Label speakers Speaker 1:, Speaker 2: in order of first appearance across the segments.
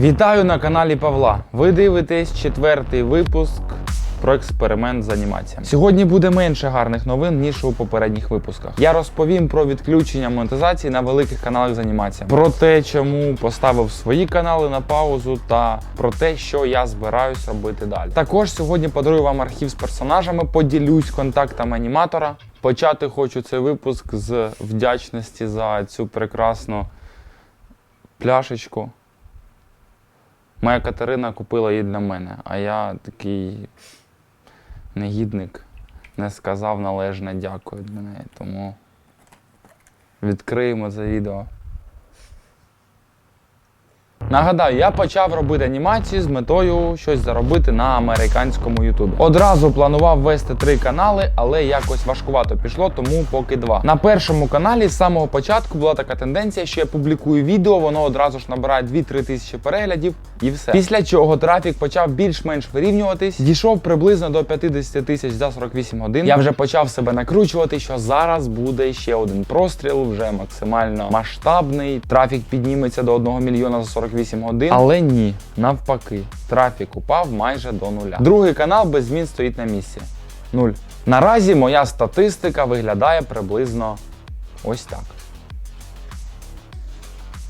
Speaker 1: Вітаю на каналі Павла. Ви дивитесь четвертий випуск про експеримент з анімаціями. Сьогодні буде менше гарних новин, ніж у попередніх випусках. Я розповім про відключення монетизації на великих каналах з анімаціями, про те, чому поставив свої канали на паузу, та про те, що я збираюсь робити далі. Також сьогодні подарую вам архів з персонажами, поділюсь контактами аніматора. Почати хочу цей випуск з вдячності за цю прекрасну пляшечку. Моя Катерина купила її для мене, а я такий негідник не сказав належне дякую для неї. Тому відкриємо це відео. Нагадаю, я почав робити анімації з метою щось заробити на американському Ютубі. Одразу планував вести три канали, але якось важкувато пішло, тому поки два. На першому каналі з самого початку була така тенденція, що я публікую відео, воно одразу ж набирає 2-3 тисячі переглядів і все. Після чого трафік почав більш-менш вирівнюватись, дійшов приблизно до 50 тисяч за 48 годин. Я вже почав себе накручувати, що зараз буде ще один простріл, вже максимально масштабний. Трафік підніметься до 1 мільйона за 48 годин. Але ні, навпаки, трафік упав майже до нуля. Другий канал без змін стоїть на місці. Нуль. Наразі моя статистика виглядає приблизно ось так.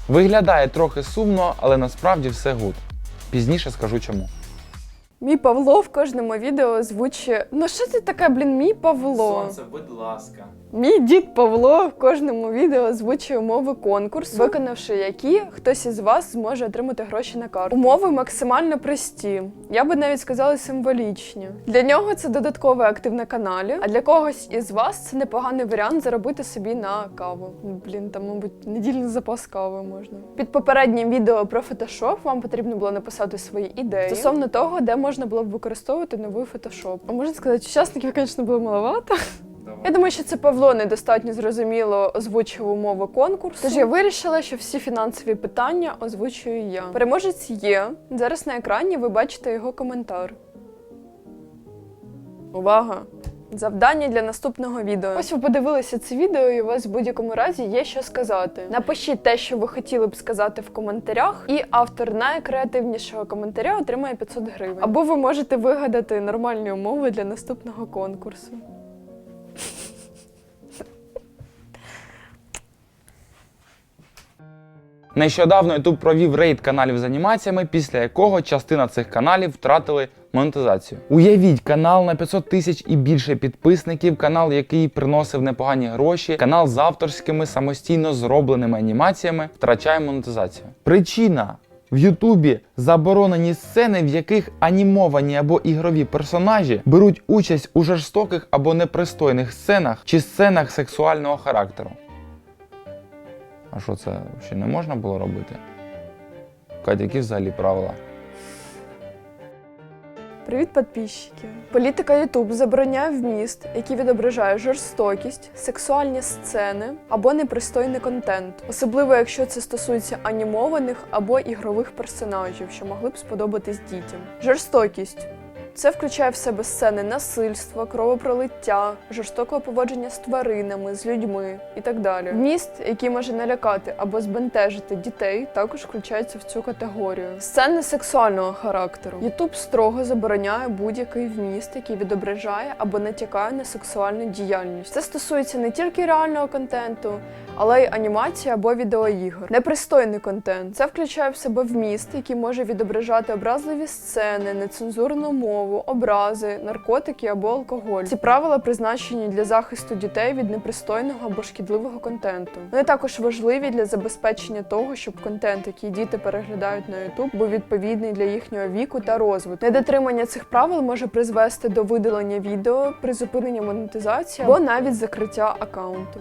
Speaker 1: Виглядає трохи сумно, але насправді все гуд. Пізніше скажу чому.
Speaker 2: Мій Павло в кожному відео озвучує. Ну що ти таке, блін, мій Павло?
Speaker 1: Сонце, будь ласка.
Speaker 2: Мій дід Павло в кожному відео озвучує умови конкурсу, виконавши які хтось із вас зможе отримати гроші на карту. Умови максимально прості. Я би навіть сказала символічні. Для нього це додатковий актив на каналі, а для когось із вас це непоганий варіант заробити собі на каву. Блін, там, мабуть, недільний запас кави можна. Під попереднім відео про фотошоп вам потрібно було написати свої ідеї стосовно того, де можна було б використовувати новий фотошоп. А можна сказати, учасників, звісно, було маловато. Я думаю, що це Павло недостатньо зрозуміло озвучив умови конкурсу. Тож я вирішила, що всі фінансові питання озвучую я. Переможець є. Зараз на екрані ви бачите його коментар. Увага! Завдання для наступного відео. Ось ви подивилися це відео, і у вас в будь-якому разі є що сказати. Напишіть те, що ви хотіли б сказати в коментарях, і автор найкреативнішого коментаря отримає 500 гривень. Або ви можете вигадати нормальні умови для наступного конкурсу.
Speaker 1: Нещодавно YouTube провів рейд каналів з анімаціями, після якого частина цих каналів втратили монетизацію. Уявіть, канал на 500 тисяч і більше підписників, канал, який приносив непогані гроші, канал з авторськими самостійно зробленими анімаціями, втрачає монетизацію. Причина. В Ютубі заборонені сцени, в яких анімовані або ігрові персонажі беруть участь у жорстоких або непристойних сценах чи сценах сексуального характеру. А що це ще не можна було робити? Катя, які взагалі правила?
Speaker 2: Привіт, підписчики! Політика YouTube забороняє вміст, який відображає жорстокість, сексуальні сцени або непристойний контент, особливо якщо це стосується анімованих або ігрових персонажів, що могли б сподобатись дітям. Жорстокість. Це включає в себе сцени насильства, кровопролиття, жорстокого поводження з тваринами, з людьми і так далі. Вміст, який може налякати або збентежити дітей, також включається в цю категорію. Сцени сексуального характеру. YouTube строго забороняє будь-який вміст, який відображає або натякає на сексуальну діяльність. Це стосується не тільки реального контенту, але й анімації або відеоігор. Непристойний контент це включає в себе вміст, який може відображати образливі сцени, нецензурну мову, образи, наркотики або алкоголь. Ці правила призначені для захисту дітей від непристойного або шкідливого контенту. Вони також важливі для забезпечення того, щоб контент, який діти переглядають на YouTube, був відповідний для їхнього віку та розвитку. Недотримання цих правил може призвести до видалення відео, призупинення монетизації або навіть закриття аккаунту.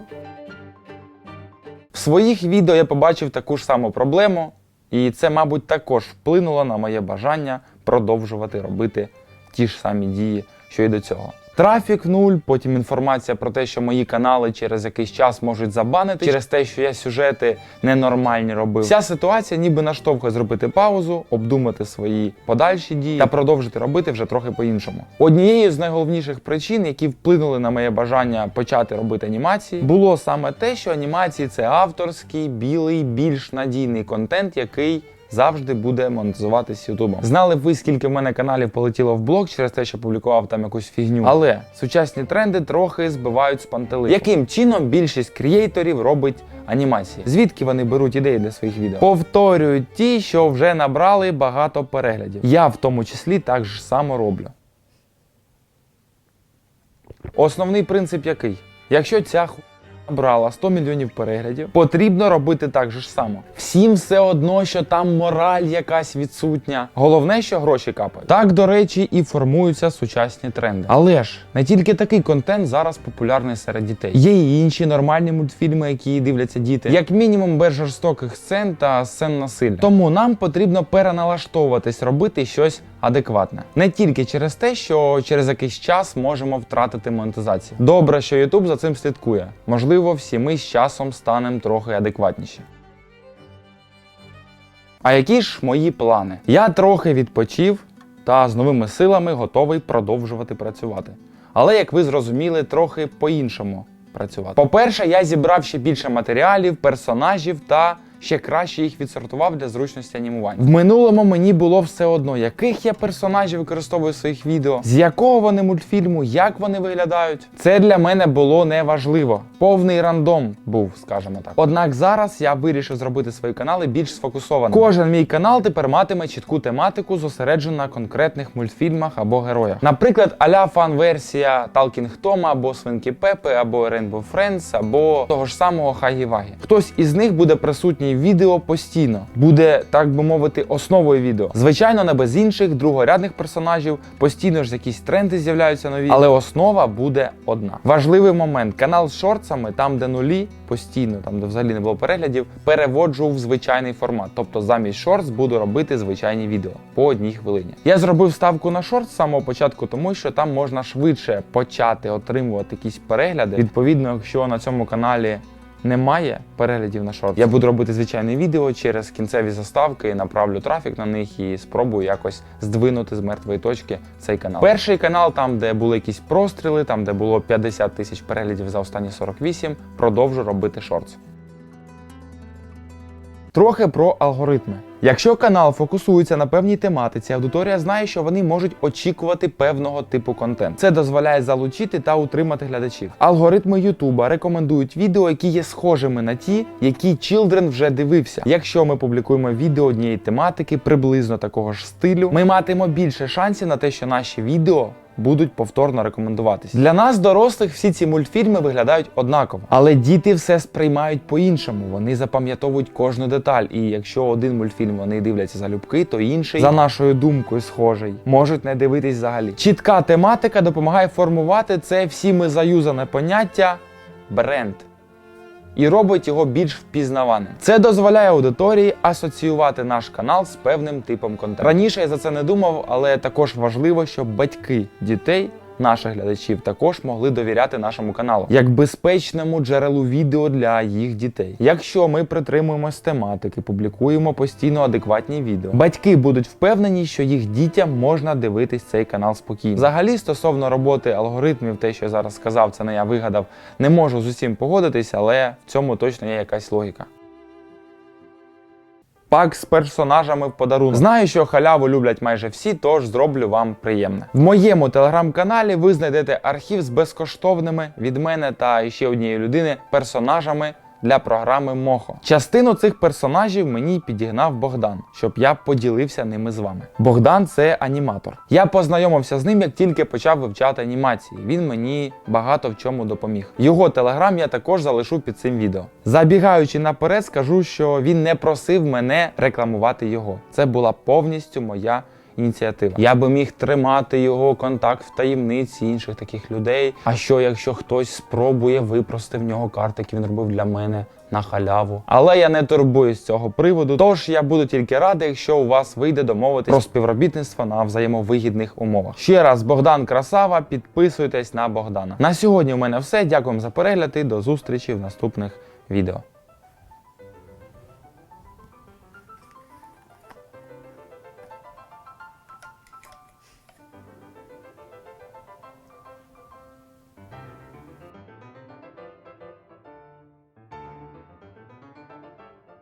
Speaker 1: В своїх відео я побачив таку ж саму проблему, і це, мабуть, також вплинуло на моє бажання продовжувати робити ті ж самі дії, що й до цього. Трафік нуль, потім інформація про те, що мої канали через якийсь час можуть забанити через те, що я сюжети ненормальні робив. Вся ситуація ніби наштовхує зробити паузу, обдумати свої подальші дії та продовжити робити вже трохи по-іншому. Однією з найголовніших причин, які вплинули на моє бажання почати робити анімації, було саме те, що анімації це авторський, білий, більш надійний контент, який завжди буде монетизуватись Ютубом. Знали ви, скільки в мене каналів полетіло в блог через те, що публікував там якусь фігню. Але сучасні тренди трохи збивають з пантелику. Яким чином більшість крієйторів робить анімації? Звідки вони беруть ідеї для своїх відео? Повторюють ті, що вже набрали багато переглядів. Я в тому числі так ж само роблю. Основний принцип який? Якщо ця. Брала 100 мільйонів переглядів, потрібно робити так же ж само. Всім все одно, що там мораль якась відсутня. Головне, що гроші капають. Так, до речі, і формуються сучасні тренди. Але ж не тільки такий контент зараз популярний серед дітей. Є і інші нормальні мультфільми, які дивляться діти, як мінімум без жорстоких сцен та сцен насилля. Тому нам потрібно переналаштовуватись, робити щось адекватне. Не тільки через те, що через якийсь час можемо втратити монетизацію. Добре, що YouTube за цим слідкує. Можливо, всі ми з часом станемо трохи адекватніші. А які ж мої плани? Я трохи відпочив та з новими силами готовий продовжувати працювати. Але, як ви зрозуміли, трохи по-іншому працювати. По-перше, я зібрав ще більше матеріалів, персонажів та ще краще їх відсортував для зручності анімування. В минулому мені було все одно, яких я персонажів використовую в своїх відео, з якого вони мультфільму, як вони виглядають. Це для мене було неважливо. Повний рандом був, скажімо так. Однак зараз я вирішив зробити свої канали більш сфокусованими. Кожен мій канал тепер матиме чітку тематику, зосереджену на конкретних мультфільмах або героях. Наприклад, аля фан-версія Талкінг Тома або Свинки Пепи, або Rainbow Friends, або того ж самого Хагі Вагі. Хтось із них буде присутній відео постійно, буде, так би мовити, основою відео. Звичайно, не без інших другорядних персонажів, постійно ж якісь тренди з'являються нові, але основа буде одна. Важливий момент: канал з шортсами, там де нулі, постійно, там де взагалі не було переглядів, переводжу в звичайний формат. Тобто замість шортс буду робити звичайні відео по одній хвилині. Я зробив ставку на шорт з самого початку, тому що там можна швидше почати отримувати якісь перегляди. Відповідно, якщо на цьому каналі немає переглядів на шорт. Я буду робити звичайне відео через кінцеві заставки, направлю трафік на них і спробую якось здвинути з мертвої точки цей канал. Перший канал, там де були якісь простріли, там де було 50 тисяч переглядів за останні 48, продовжу робити шортс. Трохи про алгоритми. Якщо канал фокусується на певній тематиці, аудиторія знає, що вони можуть очікувати певного типу контент. Це дозволяє залучити та утримати глядачів. Алгоритми Ютуба рекомендують відео, які є схожими на ті, які Children вже дивився. Якщо ми публікуємо відео однієї тематики, приблизно такого ж стилю, ми матимемо більше шансів на те, що наші відео будуть повторно рекомендуватись. Для нас, дорослих, всі ці мультфільми виглядають однаково, але діти все сприймають по-іншому. Вони запам'ятовують кожну деталь. І якщо один мультфільм вони дивляться залюбки, то інший, за нашою думкою, схожий, можуть не дивитись взагалі. Чітка тематика допомагає формувати це всіми заюзане поняття бренд і робить його більш впізнаваним. Це дозволяє аудиторії асоціювати наш канал з певним типом контенту. Раніше я за це не думав, але також важливо, щоб батьки дітей. Наших глядачів також могли довіряти нашому каналу як безпечному джерелу відео для їх дітей. Якщо ми притримуємось тематики, публікуємо постійно адекватні відео, батьки будуть впевнені, що їх дітям можна дивитись цей канал спокійно. Взагалі, стосовно роботи алгоритмів, те, що я зараз сказав, це не я вигадав, не можу з усім погодитись, але в цьому точно є якась логіка. Пак з персонажами в подарунок. Знаю, що халяву люблять майже всі, тож зроблю вам приємне. В моєму телеграм-каналі ви знайдете архів з безкоштовними від мене та ще однієї людини персонажами. Для програми Мохо. Частину цих персонажів мені підігнав Богдан, щоб я поділився ними з вами. Богдан це аніматор. Я познайомився з ним, як тільки почав вивчати анімації. Він мені багато в чому допоміг. Його телеграм я також залишу під цим відео. Забігаючи наперед, скажу, що він не просив мене рекламувати його. Це була повністю моя ініціатива. Я би міг тримати його контакт в таємниці інших таких людей. А що, якщо хтось спробує випрости в нього карти, які він робив для мене на халяву? Але я не турбуюсь з цього приводу. Тож я буду тільки радий, якщо у вас вийде домовитись про співробітництво на взаємовигідних умовах. Ще раз, Богдан Красава, підписуйтесь на Богдана. На сьогодні у мене все. Дякую за перегляд і до зустрічі в наступних відео.